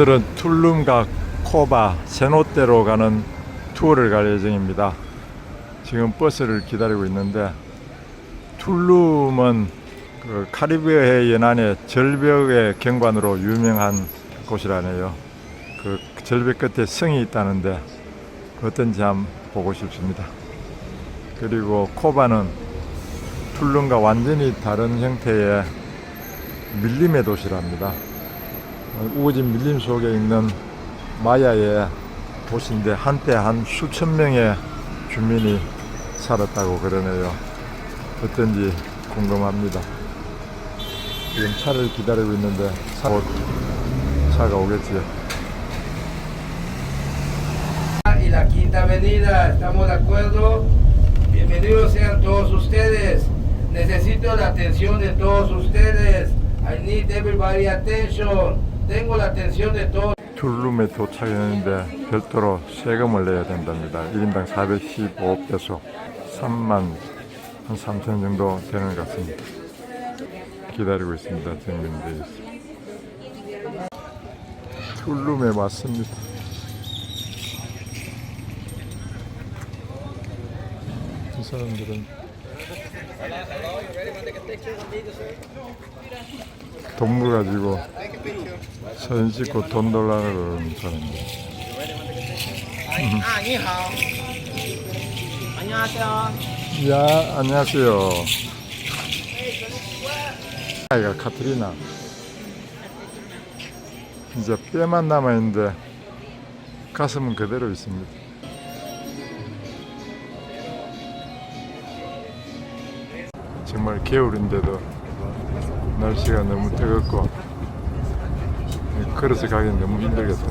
오늘은 툴룸과 코바, 세노떼로 가는 투어를 갈 예정입니다. 지금 버스를 기다리고 있는데 툴룸은 그 카리브해 연안의 절벽의 경관으로 유명한 곳이라네요. 그 절벽 끝에 성이 있다는데 어떤지 한번 보고 싶습니다. 그리고 코바는 툴룸과 완전히 다른 형태의 밀림의 도시랍니다. 우거진 밀림 속에 있는 마야의 도시인데 한때 한 수천 명의 주민이 살았다고 그러네요. 어떤지 궁금합니다. 지금 차를 기다리고 있는데 차, 곧 차가 오겠지요. y la Quinta Avenida. ¿Estamos de acuerdo? Bienvenidos sean todos ustedes. Necesito la atención de todos ustedes. I need everybody attention. 툴룸에 도착했는데 별도로 세금을 내야 된답니다. 1인당 415페소, 3만 한 3천 정도 되는 것 같습니다. 기다리고 있습니다. 정민대에서. 툴룸에 왔습니다. 이 사람들은 동물 가지고 사진 찍고 돈 달라고 그러는 사람들. 아. 안녕하세요. 야, 안녕하세요. 아이가 카트리나. 이제 뼈만 남아있는데 가슴은 그대로 있습니다. 정말 겨울인데도 날씨가 너무 뜨겁고 걸어서 가기 너무 힘들겠다.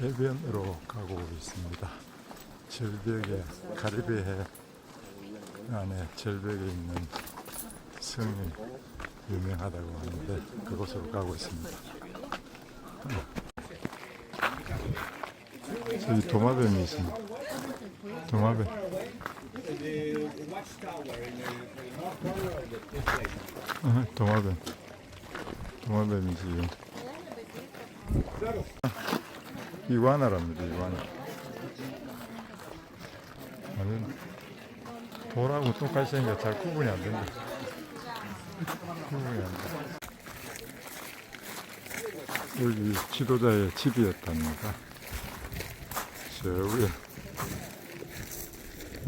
해변으로 가고 있습니다. 절벽에 가리비해 안에 절벽에 있는 성이 유명하다고 하는데 그곳으로 가고 있습니다. 저기 도마뱀이 있습니다. 도마뱀. 어, 도마뱀. 도마뱀이 지금. 이와나랍니다. 이와나. 아니 돌하고 똑같이 생겨 잘 구분이 안 된다. 구분이 안 돼. 여기 지도자의 집이었답니다. 저 위에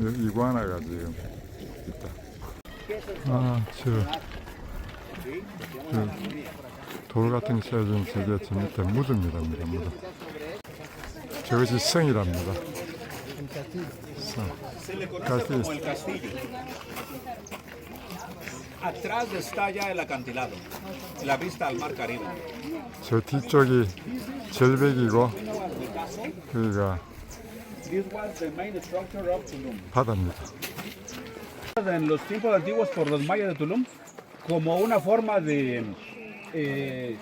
여기 이구아나가 지금 있다. 아, 저, 저돌 같은 게 씌워진 저게 저 밑에 무덤이랍니다. 무덤. 저것이 성이랍니다. 성. Castillo. Atrás está ya el acantilado, la vista al mar Caribe. 저 뒤쪽이 절벽이고 여기가 This was the main structure of Tulum. En los tiempos antiguos por los mayas de Tulum, como una forma de eh,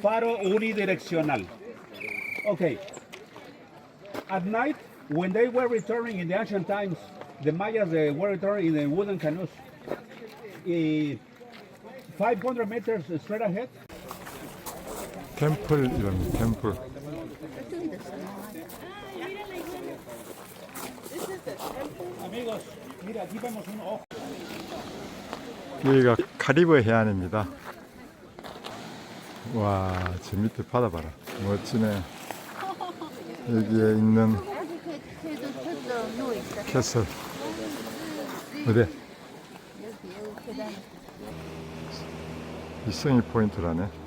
faro unidireccional. Okay. At night, when they were returning in the ancient times, the Mayas they were returning in the wooden canoes. 500 meters straight ahead. 템플. un ojo. 여기가 카리브 해안입니다. 와, 저 밑에 바다 봐라. 멋지네. 여기에 있는 캐슬. 어디? 이성이 포인트라네.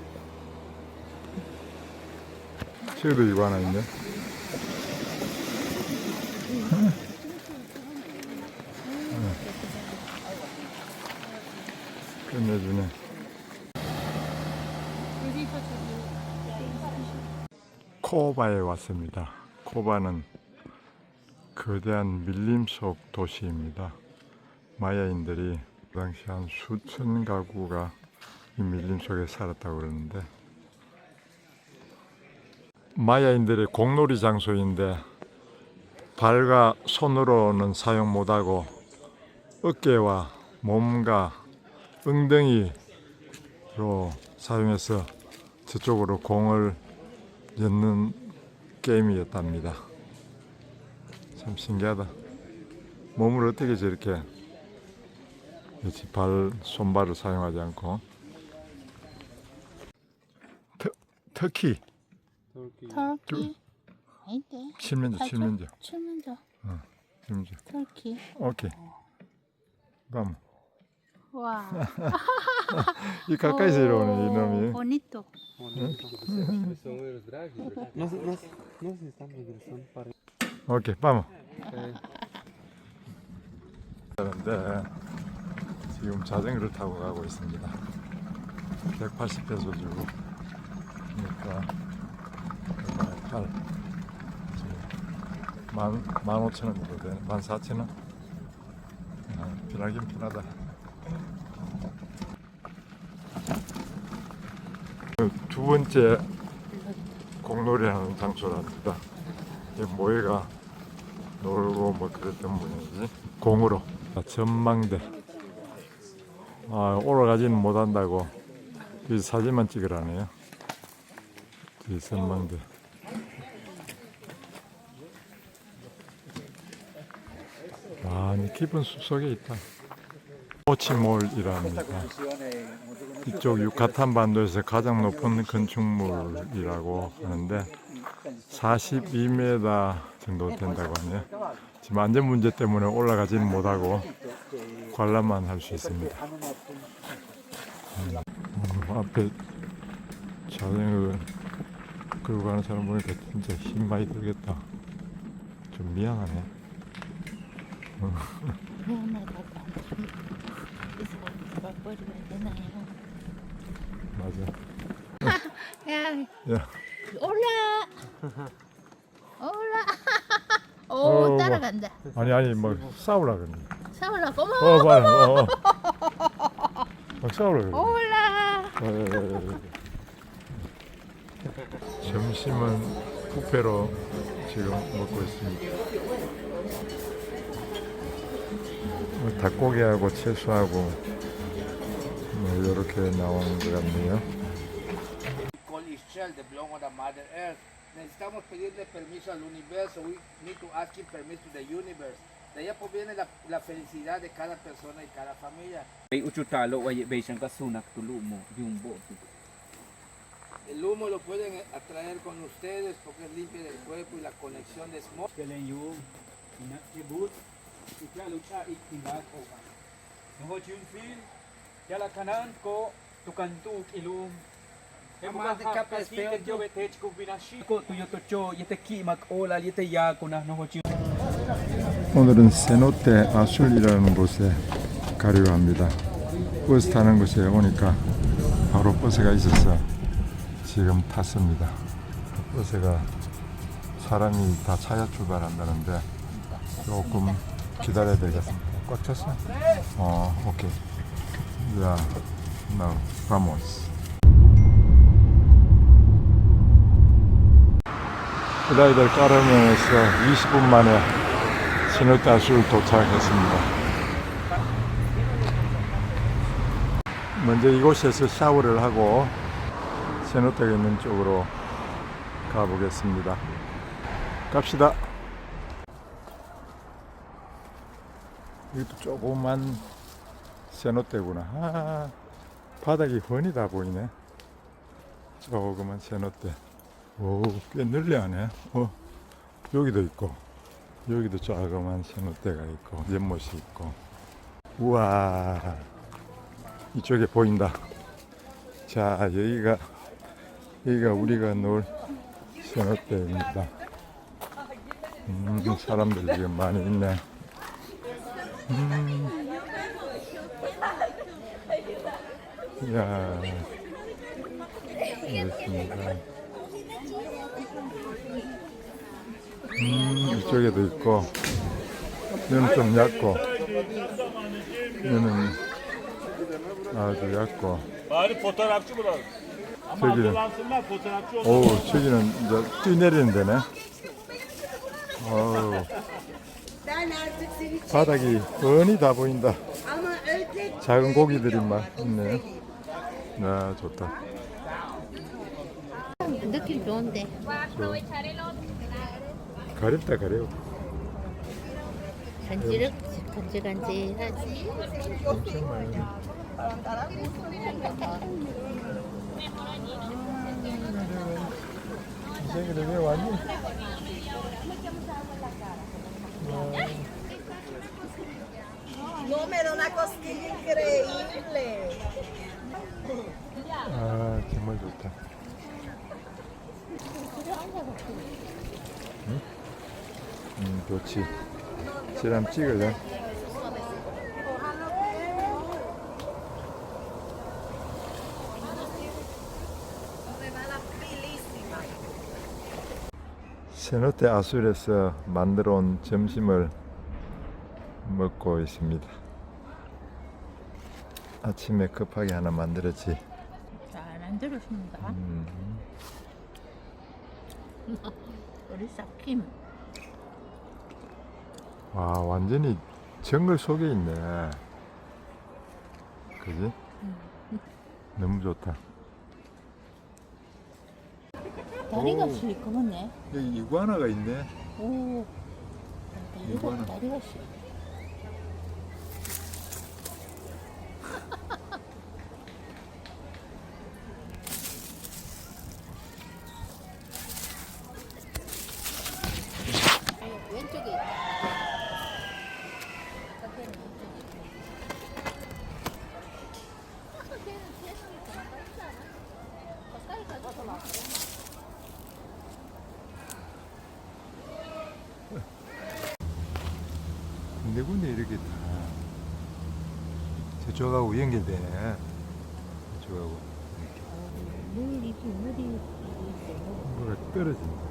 이거 하나 있네. 끝내주네. 코바에 왔습니다. 코바는 거대한 밀림 속 도시입니다. 마야인들이 그 당시 한 수천 가구가 이 밀림 속에 살았다고 그러는데 마야인들의 공놀이 장소인데 발과 손으로는 사용 못하고 어깨와 몸과 엉덩이로 사용해서 저쪽으로 공을 넣는 게임이었답니다. 참 신기하다. 몸을 어떻게 저렇게 발 손발을 사용하지 않고 터, 터키 터키. 아닌데. 칠면조 살짝 칠면조. 칠면조. 칠면조. 터키. 오케이. 밤. 와. 이 가까이서 이러네 이놈이. 보니또. No, se- no, se- no se están regresando para 오케이 밤. 그런데 지금 자전거를 타고 가고 있습니다. 180페소 주고. 그러니까 8 만, 만 오천 원 정도 되네. 만 사천 원? 아, 편하긴 편하다. 그두 번째 공놀이하는 장소랍니다. 이 모해가 놀고 뭐 그랬던 분이지. 공으로. 아, 전망대. 아 올라가지는 못한다고 이 사진만 찍으라네요 이 전망대 아니 깊은 숲속에 있다 호치몰이랍니다 이쪽 유카탄 반도에서 가장 높은 건축물이라고 하는데 42m 정도 된다고 하네요. 지금 안전 문제 때문에 올라가지는 못하고 관람만 할 수 있습니다. 음, 음, 앞에 자전거 끌고 가는 사람 보니까 진짜 힘 많이 들겠다. 좀 미안하네. 미안하다고 이 사람 버리면 되나요? 맞아. 야 야, 올라 올라 오 어, 따라간다 아니 아니 뭐 싸우라 그러네. 싸울라 고마 어, 봐요. 어, 어. 막 싸우라 그래. 올라 어, 어, 어, 어. 점심은 뷔페로 지금 먹고 있습니다. 뭐 닭고기하고 채소하고 뭐 이렇게 나오는 것 같네요. Necesitamos pedirle permiso al universo. We need to ask him permission to the universe. De allá pues viene la, la felicidad de cada persona y cada familia. Uchutalo, oye, siyang kasunak tulo mo, yung boat. El humo lo pueden atraer con ustedes porque es limpio del cuerpo y la conexión de smoke. Kailan yung inakibut, iklalo siya ikinag o Nungod yung feel, yala kanan ko, tukantuk ilum. Amante kapes yo betech ko binashi. Ko tuyo tocho, yete ki mag-ola, yete ya ko na nungod yung 오늘은 세노테 아술이라는 곳에 가려고 합니다. 버스 타는 곳에 오니까 바로 버스가 있어서 지금 탔습니다. 버스가 사람이 다 차야 출발한다는데 조금 기다려야 되겠습니다. 꽉 찼어? 어, 오케이. 야, now, vamos. 슬라이드를 깔으면서 20분 만에 신호타술 도착했습니다. 먼저 이곳에서 샤워를 하고 세노타가 있는 쪽으로 가보겠습니다. 갑시다. 이것도 조그만 세노대구나. 아, 바닥이 훤히 다 보이네. 조그만 세노대. 오, 꽤 늘려하네. 어, 여기도 있고. 여기도 조그만 세노대가 있고 연못이 있고 우와 이쪽에 보인다 자 여기가 여기가 우리가 놀 세노대입니다 음, 사람들 지금 많이 있네 음. 야 그렇습니다 음, 이쪽에도 있고, 얘는 좀 얕고, 얘는 아주 얕고, fotoğrafçı bulalım. Ama 저기는. 오, 저기는 이제 뛰내리는 데네. 어우, Ben artık seni çek 바닥이 훤히 다 보인다. ama 작은 고기들이 막 있네요. 아 좋다. 느낌 좋은데. 가렵다 가려. 간지럽, 간질간질하지. 엄청 많이. 선생님 왜 왔니? No me da una cosquilla increíble. 아 정말 좋다. 응? 음 좋지. 지람 찍을래? 세노테 아술에서 만들어 온 점심을 먹고 있습니다. 아침에 급하게 하나 만들었지. 잘 만들었습니다. 음. 우리 싹킴. 와 완전히 정글 속에 있네. 그지? 너무 좋다. 다리가 오. 시커멓네. 여기 이구아나가 있네. 오. 다리가, 다리가 시. 왼쪽 네 군데 이렇게 다 저쪽하고 연결되네. 저쪽하고 이렇게 물이 물이 있어. 뭐가 떨어진다.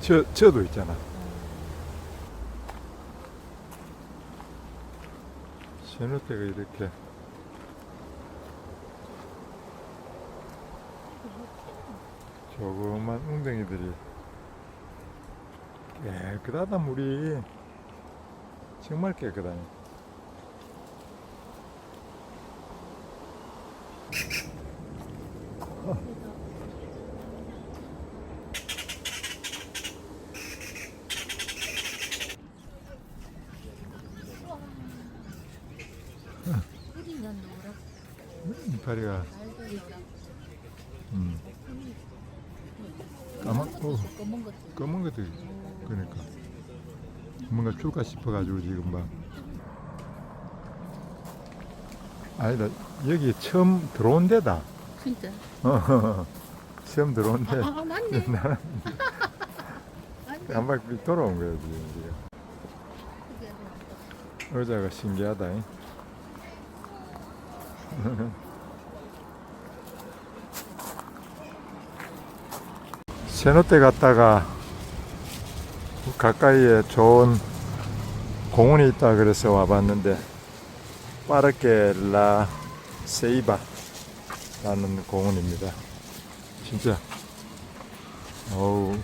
저 저도 있잖아. 셔노테가 이렇게 조그만 웅덩이들이 깨끗하다 물이 정말 깨끗하네. 노랗. 이파리가 음. 까만 어, 검은 것도. 검은 것도 그러니까 뭔가 줄까 싶어가지고 지금 막 아니다 여기 처음 들어온 데다 진짜. 어, 처음 들어온 데아 맞네. 나는. 한 바퀴 돌아온 거야 지금 우리가 의자가 신기하다 잉? 세노때 갔다가 가까이에 좋은 공원이 있다 그래서 와봤는데 빠르게 라 세이바라는 공원입니다. 진짜 어우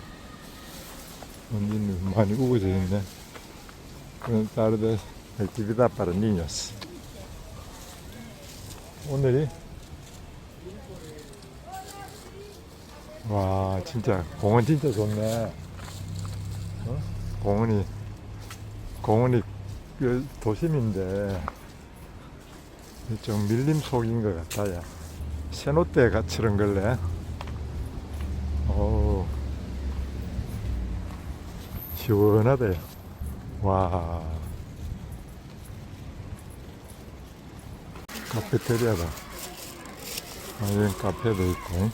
언니는 많이 우거져 있네. 그런 tardes actividad. 오늘이 와 진짜 공원 진짜 좋네. 어? 공원이 공원이 그 도심인데 좀 밀림 속인 것 같아요. 새노때 같이런 걸래. 오 시원하대. 와 카페테리아다. 아, 여기 카페도 있고.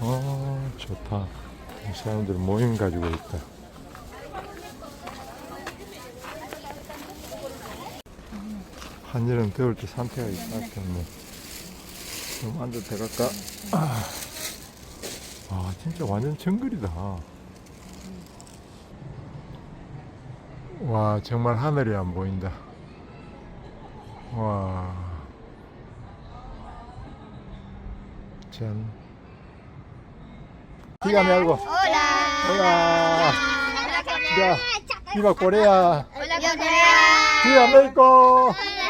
어, 좋다. 이 사람들 모임 가지고 있다. 한여름 더울 때딱 좋네. 좀 앉아 대갈까? 아, 아, 진짜 완전 정글이다. 와, 정말 하늘이 안 보인다. 와. 짠. Dígame algo. Hola. Hola. Hola Corea. Viva Corea. Hola Corea. Viva México. Hola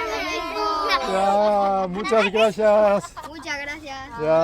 México. Muchas gracias. Muchas gracias. Ya.